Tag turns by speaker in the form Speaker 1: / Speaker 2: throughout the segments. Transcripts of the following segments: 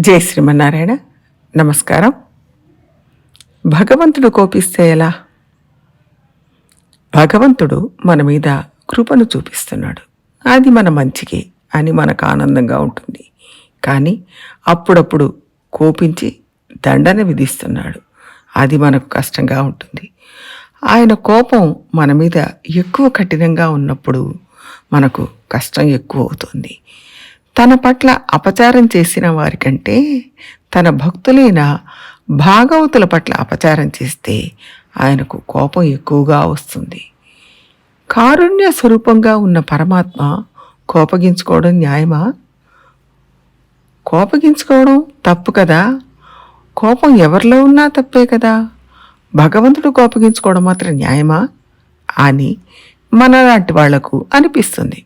Speaker 1: జై శ్రీమన్నారాయణ. నమస్కారం. భగవంతుడు కోపిస్తే ఎలా? భగవంతుడు మన మీద కృపను చూపిస్తున్నాడు. అది మన మంచికి అని మనకు ఆనందంగా ఉంటుంది. కానీ అప్పుడప్పుడు కోపించి దండన విధిస్తున్నాడు. అది మనకు కష్టంగా ఉంటుంది. ఆయన కోపం మన మీద ఎక్కువ కఠినంగా ఉన్నప్పుడు మనకు కష్టం ఎక్కువ అవుతుంది. తన పట్ల అపచారం చేసిన వారికంటే తన భక్తులైన భాగవతుల పట్ల అపచారం చేస్తే ఆయనకు కోపం ఎక్కువగా వస్తుంది. కారుణ్య స్వరూపంగా ఉన్న పరమాత్మ కోపగించుకోవడం న్యాయమా? కోపగించుకోవడం తప్పు కదా? కోపం ఎవరిలో ఉన్నా తప్పే కదా? భగవంతుడు కోపగించుకోవడం మాత్రం న్యాయమా? అని మనలాంటి వాళ్ళకు అనిపిస్తుంది.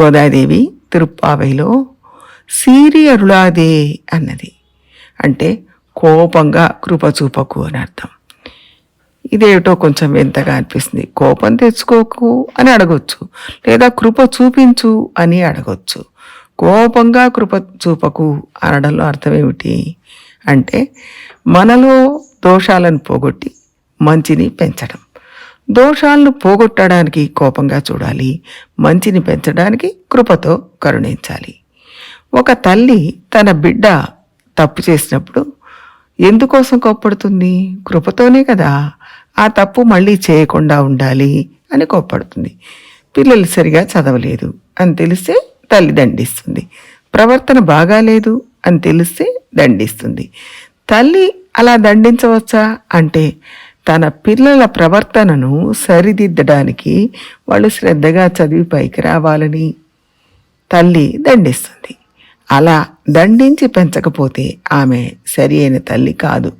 Speaker 1: గోదాదేవి తిరుప్పావైలో సీరి అరుళాదే అన్నది. అంటే కోపంగా కృప చూపకు అని అర్థం. ఇదేమిటో కొంచెం వింతగా అనిపిస్తుంది. కోపం తెచ్చుకోకు అని అడగొచ్చు. లేదా కృప చూపించు అని అడగొచ్చు. కోపంగా కృప చూపకు అనడంలో అర్థం ఏమిటి అంటే మనలో దోషాలను పోగొట్టి మంచిని పెంచడం. దోషాలను పోగొట్టడానికి కోపంగా చూడాలి. మంచిని పెంచడానికి కృపతో కరుణించాలి. ఒక తల్లి తన బిడ్డ తప్పు చేసినప్పుడు ఎందుకోసం కోప్పడుతుంది? కృపతోనే కదా. ఆ తప్పు మళ్ళీ చేయకుండా ఉండాలి అని కోప్పడుతుంది. పిల్లలు సరిగా చదవలేదు అని తెలిస్తే తల్లి దండిస్తుంది. ప్రవర్తన బాగాలేదు అని తెలిస్తే దండిస్తుంది. తల్లి అలా దండించవచ్చా? అంటే తన పిల్లల ప్రవర్తనను సరిదిద్దడానికి వాళ్ళు శ్రద్ధగా చదివి పైకి రావాలని తల్లి దండిస్తుంది. అలా దండించి పెంచకపోతే ఆమె సరి అయిన తల్లి కాదు.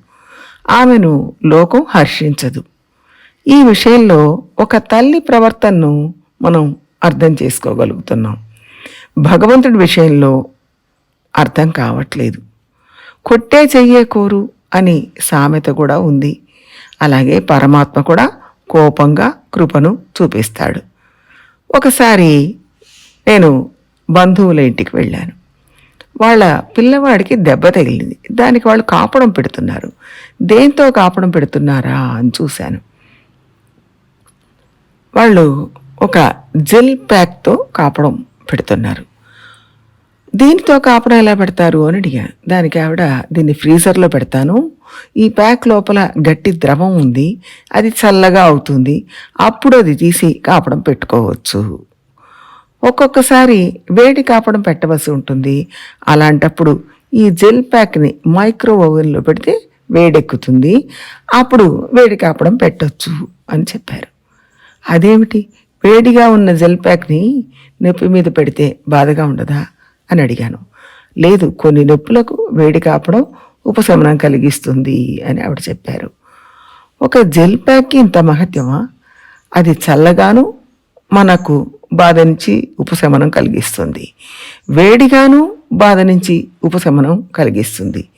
Speaker 1: ఆమెను లోకం హర్షించదు. ఈ విషయంలో ఒక తల్లి ప్రవర్తనను మనం అర్థం చేసుకోగలుగుతున్నాం. భగవంతుడి విషయంలో అర్థం కావట్లేదు. కొట్టే చెయ్యే కోరు అని సామెత కూడా ఉంది. అలాగే పరమాత్మ కూడా కోపంగా కృపను చూపిస్తాడు. ఒకసారి నేను బంధువుల ఇంటికి వెళ్ళాను. వాళ్ళ పిల్లవాడికి దెబ్బ తగిలింది. దానికి వాళ్ళు కాపడం పెడుతున్నారు. దేంతో కాపడం పెడుతున్నారా అని చూశాను. వాళ్ళు ఒక జెల్ ప్యాక్తో కాపడం పెడుతున్నారు. దీనితో కాపడం ఎలా పెడతారు అని అడిగా దానికి ఆవిడ దీన్ని ఫ్రీజర్లో పెడతాను. ఈ ప్యాక్ లోపల గట్టి ద్రవం ఉంది అది చల్లగా అవుతుంది అప్పుడు అది తీసి కాపడం పెట్టుకోవచ్చు. ఒక్కొక్కసారి వేడి కాపడం పెట్టవలసి ఉంటుంది. అలాంటప్పుడు ఈ జెల్ ప్యాక్ని మైక్రో ఓవెన్లో పెడితే వేడెక్కుతుంది అప్పుడు వేడి కాపడం పెట్టొచ్చు అని చెప్పారు. అదేమిటి? వేడిగా ఉన్న జెల్ ప్యాక్ని నొప్పి మీద పెడితే బాధగా ఉండదా అని అడిగాను. లేదు కొన్ని నొప్పులకు వేడి కాపడం ఉపశమనం కలిగిస్తుంది అని ఆవిడ చెప్పారు. ఒక జెల్ ప్యాక్కి ఇంత మహత్యమా? అది చల్లగాను మనకు బాధ నుంచి ఉపశమనం కలిగిస్తుంది. వేడిగాను బాధ నుంచి ఉపశమనం కలిగిస్తుంది.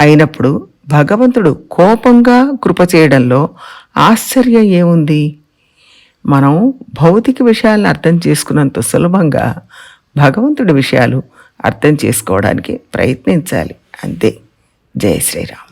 Speaker 1: అయినప్పుడు భగవంతుడు కోపంగా కృప చేయడంలో ఆశ్చర్యం ఏముంది? మనం భౌతిక విషయాలను అర్థం చేసుకున్నంత సులభంగా భగవంతుడి విషయాలు అర్థం చేసుకోవడానికి ప్రయత్నించాలి. అంతే. జయ శ్రీరామ్.